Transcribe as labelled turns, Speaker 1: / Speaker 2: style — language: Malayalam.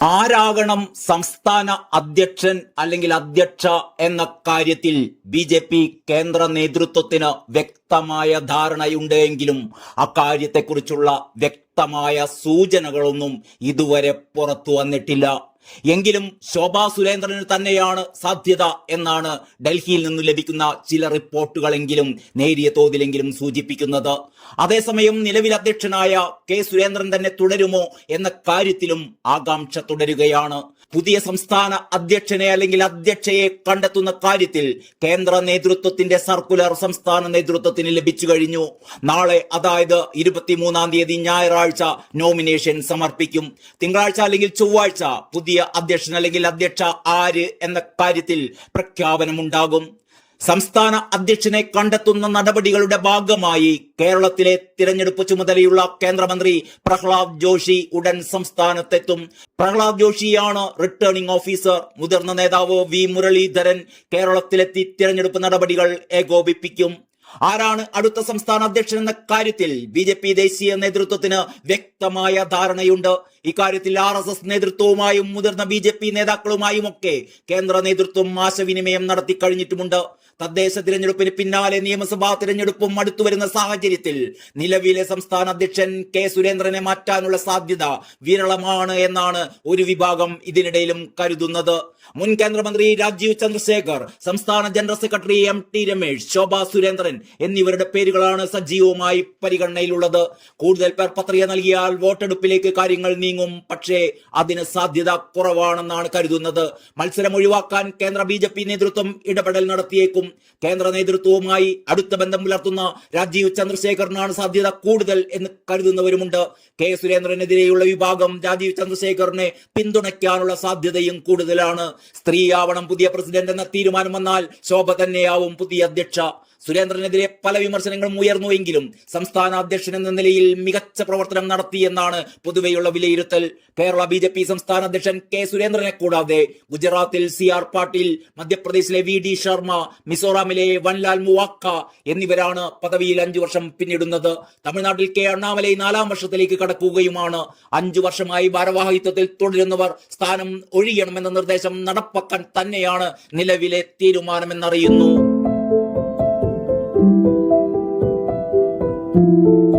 Speaker 1: ആരാകണം സംസ്ഥാന അധ്യക്ഷൻ അല്ലെങ്കിൽ അധ്യക്ഷ എന്ന കാര്യത്തിൽ ബി ജെ പി കേന്ദ്ര നേതൃത്വത്തിന് വ്യക്തമായ ധാരണയുണ്ടെങ്കിലും അക്കാര്യത്തെക്കുറിച്ചുള്ള വ്യക്തമായ സൂചനകളൊന്നും ഇതുവരെ പുറത്തു വന്നിട്ടില്ല. എങ്കിലും ശോഭാ സുരേന്ദ്രന് തന്നെയാണ് സാധ്യത എന്നാണ് ഡൽഹിയിൽ നിന്ന് ലഭിക്കുന്ന ചില റിപ്പോർട്ടുകളെങ്കിലും നേരിയ തോതിലെങ്കിലും സൂചിപ്പിക്കുന്നത്. അതേസമയം നിലവിൽ അധ്യക്ഷനായ കെ സുരേന്ദ്രൻ തന്നെ തുടരുമോ എന്ന കാര്യത്തിലും ആകാംക്ഷ തുടരുകയാണ്. പുതിയ സംസ്ഥാന അധ്യക്ഷനെ അല്ലെങ്കിൽ അധ്യക്ഷയെ കണ്ടെത്തുന്ന കാര്യത്തിൽ കേന്ദ്ര നേതൃത്വത്തിന്റെ സർക്കുലർ സംസ്ഥാന നേതൃത്വത്തിന് ലഭിച്ചു കഴിഞ്ഞു. നാളെ അതായത് ഇരുപത്തിമൂന്നാം തീയതി ഞായറാഴ്ച നോമിനേഷൻ സമർപ്പിക്കും. തിങ്കളാഴ്ച അല്ലെങ്കിൽ ചൊവ്വാഴ്ച പുതിയ അധ്യക്ഷൻ അല്ലെങ്കിൽ അധ്യക്ഷ ആര് എന്ന കാര്യത്തിൽ പ്രഖ്യാപനമുണ്ടാകും. സംസ്ഥാന അധ്യക്ഷനെ കണ്ടെത്തുന്ന നടപടികളുടെ ഭാഗമായി കേരളത്തിലെ തിരഞ്ഞെടുപ്പ് ചുമതലയുള്ള കേന്ദ്രമന്ത്രി പ്രഹ്ലാദ് ജോഷി ഉടൻ സംസ്ഥാനത്തെത്തും. പ്രഹ്ലാദ് ജോഷിയാണ് റിട്ടേണിംഗ് ഓഫീസർ മുതിർന്ന നേതാവ് വി മുരളീധരൻ കേരളത്തിലെത്തി തിരഞ്ഞെടുപ്പ് നടപടികൾ ഏകോപിപ്പിക്കും. ആരാണ് അടുത്ത സംസ്ഥാന അധ്യക്ഷൻ എന്ന കാര്യത്തിൽ ബി ജെ പി ദേശീയ നേതൃത്വത്തിന് വ്യക്തമായ ധാരണയുണ്ട്. ഇക്കാര്യത്തിൽ ആർ എസ് എസ് നേതൃത്വവുമായും മുതിർന്ന ബി ജെ പി നേതാക്കളുമായും ഒക്കെ കേന്ദ്ര നേതൃത്വം ആശയവിനിമയം നടത്തി കഴിഞ്ഞിട്ടുമുണ്ട് തദ്ദേശ തിരഞ്ഞെടുപ്പിന് പിന്നാലെ നിയമസഭാ തിരഞ്ഞെടുപ്പും അടുത്തു വരുന്ന സാഹചര്യത്തിൽ നിലവിലെ സംസ്ഥാന അധ്യക്ഷൻ കെ സുരേന്ദ്രനെ മാറ്റാനുള്ള സാധ്യത വിരളമാണ് എന്നാണ് ഒരു വിഭാഗം ഇതിനിടയിലും കരുതുന്നത്. മുൻ കേന്ദ്രമന്ത്രി രാജീവ് ചന്ദ്രശേഖർ സംസ്ഥാന general secretary M T Ramesh Shobha Surendran എന്നിവരുടെ പേരുകളാണ് സജീവമായി പരിഗണനയിലുള്ളത്. കൂടുതൽ പേർ പത്രിക നൽകിയാൽ വോട്ടെടുപ്പിലേക്ക് കാര്യങ്ങൾ നീങ്ങും. പക്ഷേ അതിന് സാധ്യത കുറവാണെന്നാണ് കരുതുന്നത്. മത്സരം ഒഴിവാക്കാൻ കേന്ദ്ര ബി നേതൃത്വം ഇടപെടൽ നടത്തിയേക്കും. കേന്ദ്ര നേതൃത്വവുമായി അടുത്ത ബന്ധം പുലർത്തുന്ന രാജീവ് ചന്ദ്രശേഖറിനാണ് സാധ്യത കൂടുതൽ എന്ന് കരുതുന്നവരുമുണ്ട്. കെ സുരേന്ദ്രനെതിരെയുള്ള വിഭാഗം രാജീവ് ചന്ദ്രശേഖറിനെ പിന്തുണയ്ക്കാനുള്ള സാധ്യതയും കൂടുതലാണ്. സ്ത്രീയാവണം പുതിയ പ്രസിഡന്റ് എന്ന തീരുമാനം വന്നാൽ ശോഭ തന്നെയാവും പുതിയ അധ്യക്ഷ. സുരേന്ദ്രനെതിരെ പല വിമർശനങ്ങളും ഉയർന്നുവെങ്കിലും സംസ്ഥാന അധ്യക്ഷൻ എന്ന നിലയിൽ മികച്ച പ്രവർത്തനം നടത്തിയെന്നാണ് പൊതുവെയുള്ള വിലയിരുത്തൽ. കേരള ബി സംസ്ഥാന അധ്യക്ഷൻ കെ സുരേന്ദ്രനെ കൂടാതെ ഗുജറാത്തിൽ സി ആർ പാട്ടീൽ മധ്യപ്രദേശിലെ വി ഡി ശർമ്മ മിസോറാമിലെ വൻലാൽ മുവാക്ക എന്നിവരാണ് പദവിയിൽ അഞ്ചു വർഷം പിന്നിടുന്നത്. തമിഴ്നാട്ടിൽ കെ അണ്ണാമലൈ നാലാം വർഷത്തിലേക്ക് കടക്കുകയുമാണ്. അഞ്ചു വർഷമായി ഭാരവാഹിത്വത്തിൽ തുടരുന്നവർ സ്ഥാനം ഒഴിയണമെന്ന നിർദ്ദേശം നടപ്പാക്കാൻ തന്നെയാണ് നിലവിലെ തീരുമാനമെന്നറിയുന്നു. thank you